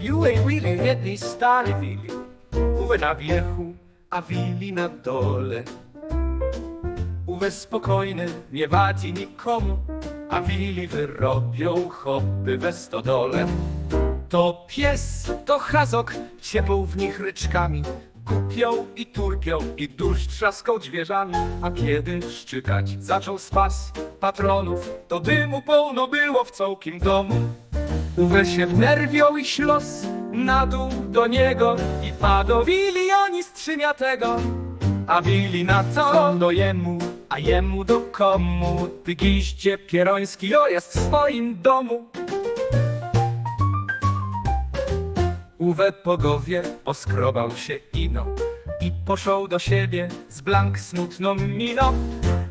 You ain't really jednej stary wili Uwe na wierzchu, a wili na dole. Uwe spokojny, nie wadzi nikomu A wili wyrobią hopy we stodole. To pies, to chazok, ciepł w nich ryczkami Kupią i turpią i dusz trzaskał dźwierzami A kiedy szczykać zaczął spas patronów To dymu pełno było w całkim domu. Uwe się wnerwiał i ślos na dół do niego I padowili oni strzymiatego A wili na to do jemu, a jemu do komu. Ty giździe pieroński o jest w swoim domu Uwe pogowie oskrobał się ino I poszł do siebie z blank smutną miną.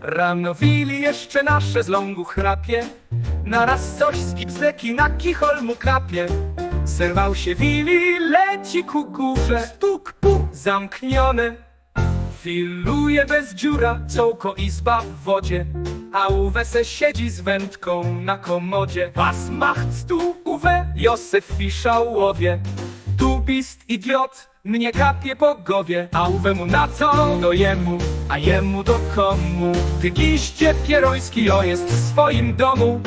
Rano wili jeszcze na szezlongu chrapie Naraz coś z gipsdeki na kichol mu kapie Serwał się wili, leci ku górze Stuk, puk, zamknione. Filuje bez dziura, cołko izba w wodzie A Uwe se siedzi z wędką na komodzie. Was macht tu Uwe, Józef Fiszałowie. Tu bist idiot, mnie kapie po głowie A Uwe mu na to, do jemu, a jemu do komu? Ty giście pieroński, o jest w swoim domu.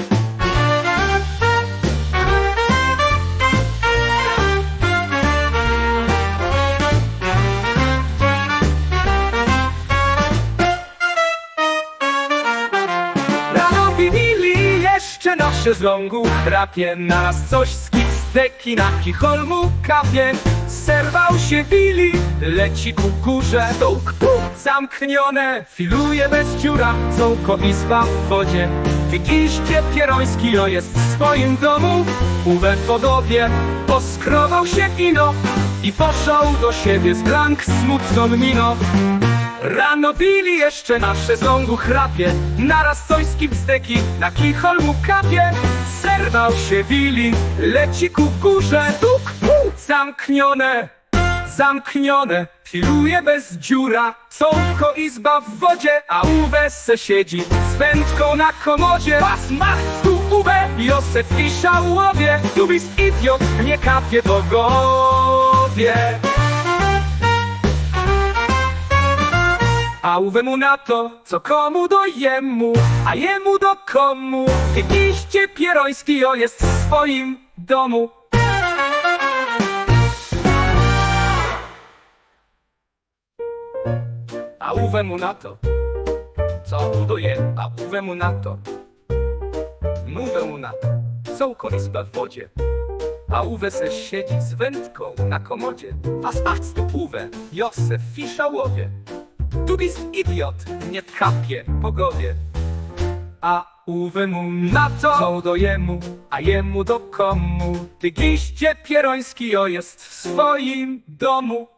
Rano winili jeszcze na szezlongu chrapie Nas coś kipsteki na kicholmu kapie Serwał się wili, leci ku górze. Stuk, puk, zamknione, filuje bez dziura. Izba w wodzie. Wigiście pieroński, o jest w swoim domu. Uwe podobie, poskrobał się ino I poszał do siebie z blank smutną miną. Rano bili jeszcze na szezlongu chrapie. Naraz coś z kipsteki na kichol mu kapie Serwał się wili, leci ku górze. Tuk, puk, zamknione, zamknione Filuje bez dziura, cołko izba w wodzie A Uwe se siedzi z wędką na komodzie. Was mach tu Uwe, Józef Fiszałowie. Tu bist idiot, nie kapie po głowie A mu na to, co komu do jemu, a jemu do komu. Iście pieroński, o jest w swoim domu. A Uwe mu na to, co mu do jemu, a Uwe mu na to. Mówię mu na to, sołko izba w wodzie. A Uwe se siedzi z wędką na komodzie. Was macht tu Uwe, Józef Fiszałowie. Bist idiot, nie kapie po. A Uwe mu na to, co do jemu, a jemu do komu. Ty giście pieroński, o jest w swoim domu.